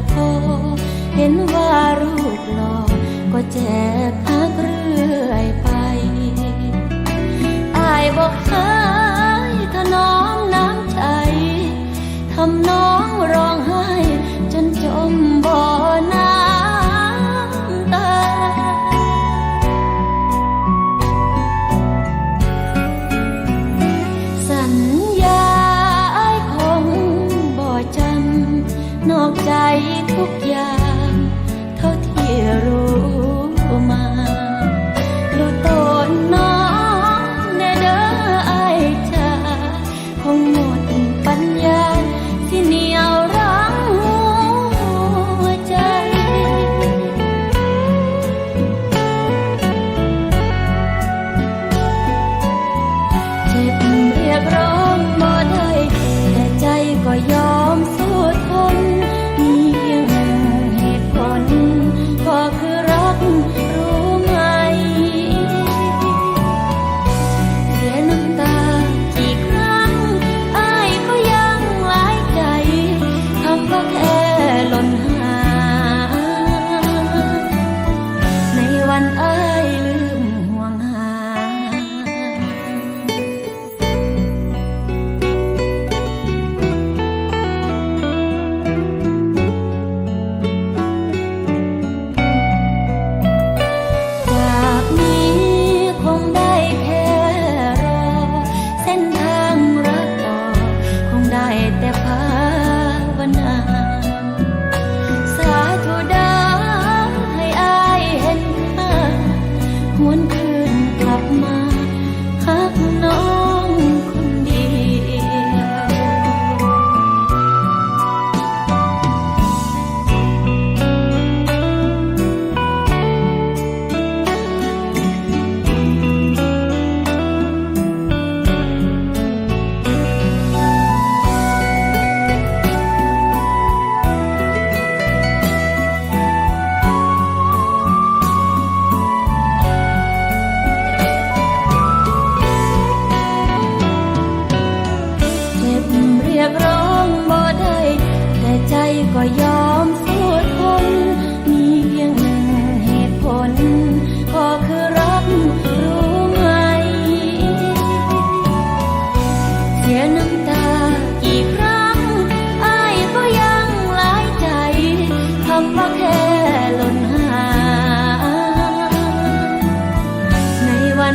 ระพเห็นว่ารูปหล่อก็แจกพักเรื่อยไปอายบอกหายถนอมน้ำใจทำนอง ทุกอย่างเท่าที่รู้มาดูตนน้องแน่เด้อไอ้าคงหมดปัญญาที่เหนียว ในอายลืมห่วงหา จากนี้คงได้แค่รอ เส้นทางรักต่อ คงได้แต่ภา ห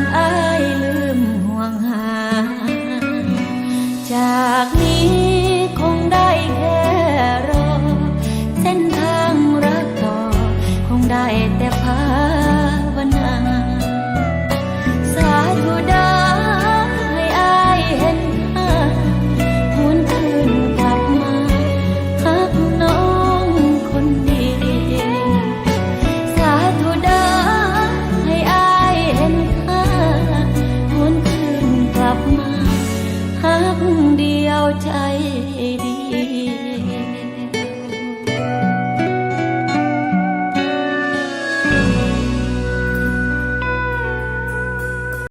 ใน